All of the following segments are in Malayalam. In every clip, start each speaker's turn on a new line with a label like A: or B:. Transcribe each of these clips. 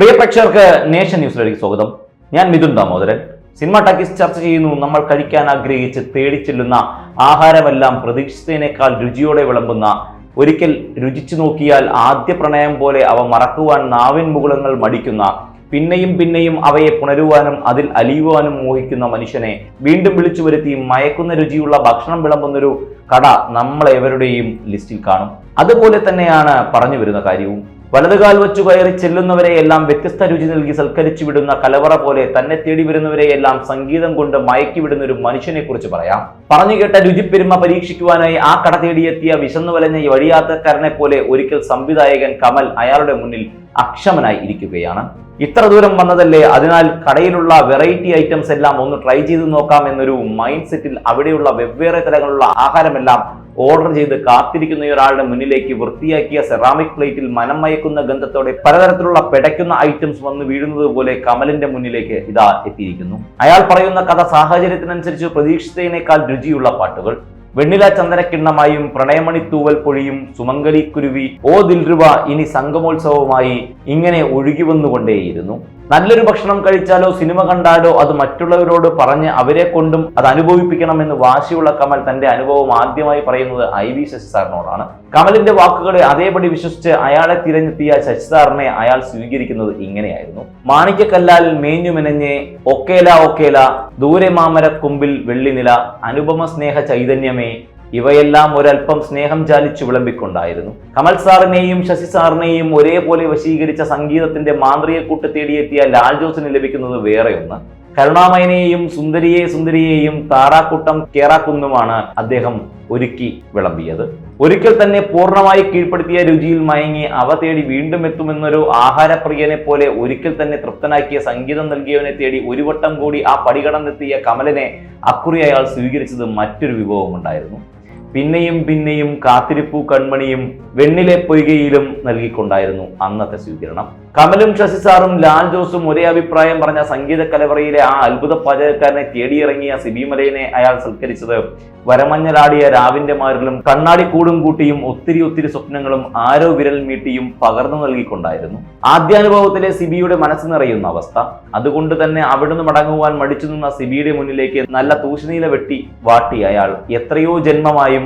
A: പ്രിയ പ്രേക്ഷകർക്ക് നേഷൻ ന്യൂസിലേക്ക് സ്വാഗതം. ഞാൻ മിഥുൻ ദാമോദരൻ. സിനിമ ടാക്കീസ് ചർച്ച ചെയ്യുന്നു. നമ്മൾ കഴിക്കാൻ ആഗ്രഹിച്ച് തേടിച്ചെല്ലുന്ന ആഹാരമെല്ലാം പ്രതീക്ഷിച്ചതിനേക്കാൾ രുചിയോടെ വിളമ്പുന്ന ഒരിക്കൽ രുചിച്ചു നോക്കിയാൽ ആദ്യ പ്രണയം പോലെ അവ മറക്കുവാൻ നാവിൻ മുകുളങ്ങൾ മടിക്കുന്ന പിന്നെയും പിന്നെയും അവയെ പുണരുവാനും അതിൽ അലിയുവാനും മോഹിക്കുന്ന മനുഷ്യനെ വീണ്ടും വിളിച്ചു വരുത്തി മയക്കുന്ന രുചിയുള്ള ഭക്ഷണം വിളമ്പുന്നൊരു കട നമ്മളെവരുടെയും ലിസ്റ്റിൽ കാണും. അതുപോലെ തന്നെയാണ് പറഞ്ഞു വരുന്ന കാര്യവും. വലതുകാൽ വെച്ചു കയറി ചെല്ലുന്നവരെ എല്ലാം വ്യത്യസ്ത രുചി നൽകി സൽക്കരിച്ചു വിടുന്ന കലവറ പോലെ തന്നെ തേടി വരുന്നവരെ എല്ലാം സംഗീതം കൊണ്ട് മയക്കി വിടുന്ന ഒരു മനുഷ്യനെ കുറിച്ച് പറയാം. പറഞ്ഞു കേട്ട രുചിപ്പെരുമ പരീക്ഷിക്കുവാനായി ആ കട തേടിയെത്തിയ വിശന്നു വലഞ്ഞ വഴിയാത്തക്കാരനെ പോലെ ഒരിക്കൽ സംവിധായകൻ കമൽ അയാളുടെ മുന്നിൽ അക്ഷമനായി ഇരിക്കുകയാണ്. ഇത്ര ദൂരം വന്നതല്ലേ? അതിനാൽ കടയിലുള്ള വെറൈറ്റി ഐറ്റംസ് എല്ലാം ഒന്ന് ട്രൈ ചെയ്ത് നോക്കാം എന്നൊരു മൈൻഡ് സെറ്റിൽ അവിടെയുള്ള വെവ്വേറെ തരങ്ങളുള്ള ആഹാരമെല്ലാം ഓർഡർ ചെയ്ത് കാത്തിരിക്കുന്ന ഒരാളുടെ മുന്നിലേക്ക് വൃത്തിയാക്കിയ സെറാമിക് പ്ലേറ്റിൽ മനം മയക്കുന്ന ഗന്ധത്തോടെ പലതരത്തിലുള്ള പെടയ്ക്കുന്ന ഐറ്റംസ് വന്ന് വീഴുന്നത് പോലെ കമലിന്റെ മുന്നിലേക്ക് ഇതാ എത്തിയിരിക്കുന്നു. അയാൾ പറയുന്ന കഥ സാഹചര്യത്തിനനുസരിച്ച് പ്രതീക്ഷിച്ചതിനേക്കാൾ രുചിയുള്ള പാട്ടുകൾ. വെണ്ണില ചന്ദനക്കിണ്ണമായും പ്രണയമണി തൂവൽ പൊഴിയും സുമംഗലി കുരുവി ഓ ദിൽരുവ ഇനി സംഗമോത്സവമായി ഇങ്ങനെ ഒഴുകി വന്നുകൊണ്ടേയിരുന്നു. നല്ലൊരു ഭക്ഷണം കഴിച്ചാലോ സിനിമ കണ്ടാലോ അത് മറ്റുള്ളവരോട് പറഞ്ഞ് അവരെ കൊണ്ടും അത് അനുഭവിപ്പിക്കണമെന്ന് വാശിയുള്ള കമൽ തന്റെ അനുഭവം ആദ്യമായി പറയുന്നത് ഐ വി ശശി സാറിനോടാണ് കമലിന്റെ വാക്കുകളെ അതേപടി വിശ്വസിച്ച് അയാളെ തിരഞ്ഞെത്തിയ ശശി സാറിനെ അയാൾ സ്വീകരിക്കുന്നത് ഇങ്ങനെയായിരുന്നു. മാണിക്കക്കല്ലാൽ മേഞ്ഞു മെനഞ്ഞ് ഒക്കേല ഒക്കേല ദൂരെ മാമര കുമ്പിൽ വെള്ളിനില അനുപമ സ്നേഹ ചൈതന്യമേ ഇവയെല്ലാം ഒരല്പം സ്നേഹം ചാലിച്ചു വിളമ്പിക്കൊണ്ടായിരുന്നു. കമൽ സാറിനെയും ശശി സാറിനെയും ഒരേപോലെ വശീകരിച്ച സംഗീതത്തിന്റെ മാന്ത്രികക്കൂട്ട് തേടിയെത്തിയ ലാൽ ജോസിന് ലഭിക്കുന്നത് ഒന്ന് കരുണാമയനെയും സുന്ദരിയെ സുന്ദരിയെയും താറാക്കുട്ടം കേറാക്കുന്നുമാണ് അദ്ദേഹം ഒരുക്കി വിളമ്പിയത്. ഒരിക്കൽ തന്നെ പൂർണമായി കീഴ്പ്പെടുത്തിയ രുചിയിൽ മയങ്ങി അവ തേടി വീണ്ടും എത്തുമെന്നൊരു ആഹാരപ്രിയനെ പോലെ ഒരിക്കൽ തന്നെ തൃപ്തനാക്കിയ സംഗീതം നൽകിയവനെ തേടി ഒരു വട്ടം കൂടി ആ പടികടന്നെത്തിയ കമലിനെ അക്കുറി അയാൾ സ്വീകരിച്ചത് മറ്റൊരു വിഭവമുണ്ടായിരുന്നു. പിന്നെയും പിന്നെയും കാത്തിരിപ്പു കൺമണിയും വെണ്ണിലെ പൊയ്കയിലും നൽകിക്കൊണ്ടായിരുന്നു അന്നത്തെ സ്വീകരണം. കമലും ശശി സാറും ലാൽ ജോസും ഒരേ അഭിപ്രായം പറഞ്ഞ സംഗീത കലവറയിലെ ആ അത്ഭുത പാചകക്കാരനെ തേടിയിറങ്ങിയ സിബിമലയനെ അയാൾ സൽക്കരിച്ചത് വരമഞ്ഞലാടിയ രാവിന്റെ മാരിലും കണ്ണാടി കൂടും കൂട്ടിയും ഒത്തിരി ഒത്തിരി സ്വപ്നങ്ങളും ആരോ വിരൽ മീട്ടിയും പകർന്നു നൽകിക്കൊണ്ടായിരുന്നു. ആദ്യാനുഭവത്തിലെ സിബിയുടെ മനസ്സ് നിറയുന്ന അവസ്ഥ. അതുകൊണ്ട് തന്നെ അവിടുന്ന് മടങ്ങുവാൻ മടിച്ചു നിന്ന സിബിയുടെ മുന്നിലേക്ക് നല്ല തൂശനീല വെട്ടി വാട്ടി അയാൾ. എത്രയോ ജന്മമായും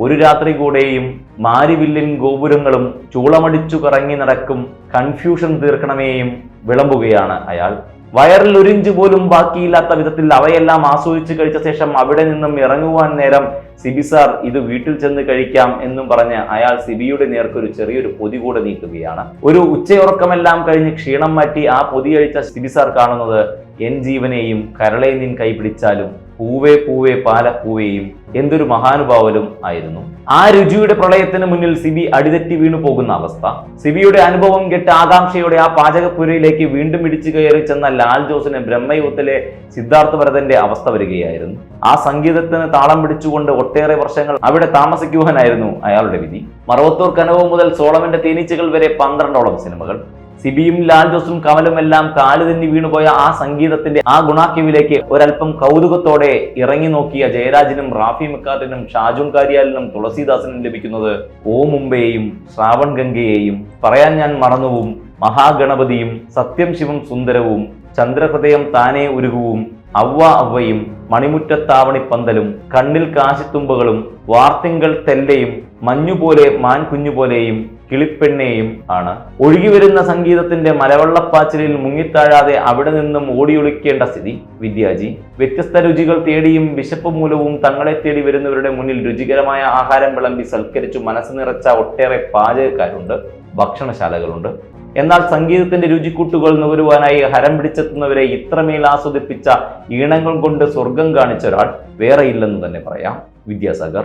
A: ഒരു രാത്രി കൂടെയും മാരിവില്ലിൻ ഗോപുരങ്ങളും ചൂളമടിച്ചു കറങ്ങി നടക്കും കൺഫ്യൂഷൻ തീർക്കണമേയും വിളമ്പുകയാണ് അയാൾ. വയറിൽ ഒരിഞ്ച് പോലും ബാക്കിയില്ലാത്ത വിധത്തിൽ അവയെല്ലാം ആസ്വദിച്ചു കഴിച്ച ശേഷം അവിടെ നിന്നും ഇറങ്ങുവാൻ നേരം സിബി സാർ ഇത് വീട്ടിൽ ചെന്ന് കഴിക്കാം എന്നും പറഞ്ഞ് അയാൾ സിബിയുടെ നേർക്കൊരു ചെറിയൊരു പൊതി കൂടെ നീക്കുകയാണ്. ഒരു ഉച്ചയുറക്കമെല്ലാം കഴിഞ്ഞ് ക്ഷീണം മാറ്റി ആ പൊതി കഴിച്ച സിബി സാർ കാണുന്നത് എൻ ജീവനെയും കരളെ നിൻ കൈ പിടിച്ചാലും പൂവേ പൂവേ പാലപ്പൂവേയും എന്തൊരു മഹാനുഭാവലും ആയിരുന്നു. ആ രുചിയുടെ പ്രളയത്തിന് മുന്നിൽ സിബി അടിതെറ്റി വീണു പോകുന്ന അവസ്ഥ. സിബിയുടെ അനുഭവം കെട്ട് ആകാംക്ഷയോടെ ആ പാചകപ്പുരയിലേക്ക് വീണ്ടും ഇടിച്ചു കയറി ചെന്ന ലാൽ ജോസിന് ബ്രഹ്മയുഗത്തിലെ സിദ്ധാർത്ഥ ഭരതന്റെ അവസ്ഥ വരികയായിരുന്നു. ആ സംഗീതത്തിന് താളം പിടിച്ചുകൊണ്ട് ഒട്ടേറെ വർഷങ്ങൾ അവിടെ താമസിക്കുവാനായിരുന്നു അയാളുടെ വിധി. മറവത്തൂർ കനവ് മുതൽ സോളമന്റെ തേനീച്ചകൾ വരെ പന്ത്രണ്ടോളം സിനിമകൾ. സിബിയും ലാൽ ജോസും കമലും എല്ലാം കാൽ തന്നെ വീണുപോയ ആ സംഗീതത്തിന്റെ ആ ഗുണാക്യവിലേക്ക് ഒരല്പം കൗതുകത്തോടെ ഇറങ്ങി നോക്കിയ ജയരാജനും റാഫി മക്കാദിനും ഷാജുൻ കാരിയാലിനും തുളസീദാസിനും ലഭിക്കുന്നത് ഓ മുംബൈയെയും ശ്രാവൺ ഗംഗയെയും പറയാൻ ഞാൻ മറന്നുവും മഹാഗണപതിയും സത്യം ശിവം സുന്ദരവും ചന്ദ്രഹൃദയം താനേ ഉരുകുവും അവ്വ അവയും മണിമുറ്റത്താവണിപ്പന്തലും കണ്ണിൽ കാശിത്തുമ്പകളും വാർത്തിങ്കൾ തെല്ലയും മഞ്ഞുപോലെ മാൻ കുഞ്ഞുപോലെയും കിളിപ്പെണ്ണേയും ആണ്. ഒഴുകിവരുന്ന സംഗീതത്തിന്റെ മലവെള്ളപ്പാച്ചിലിൽ മുങ്ങിത്താഴാതെ അവിടെ നിന്നും ഓടിയൊളിക്കേണ്ട സ്ഥിതി. വിദ്യാജി വ്യത്യസ്ത രുചികൾ തേടിയും വിശപ്പ് മൂലവും തങ്ങളെ തേടി വരുന്നവരുടെ മുന്നിൽ രുചികരമായ ആഹാരം വിളമ്പി സൽക്കരിച്ചു മനസ്സ് നിറച്ച ഒട്ടേറെ പാചകക്കാരുണ്ട് ഭക്ഷണശാലകളുണ്ട്. എന്നാൽ സംഗീതത്തിന്റെ രുചിക്കൂട്ടുകൾ നുകരുവാനായി ഹരം പിടിച്ചെത്തുന്നവരെ ഇത്രമേൽ ആസ്വദിപ്പിച്ച ഈണങ്ങൾ കൊണ്ട് സ്വർഗം കാണിച്ച ഒരാൾ വേറെയില്ലെന്ന് തന്നെ പറയാം. വിദ്യാസാഗർ.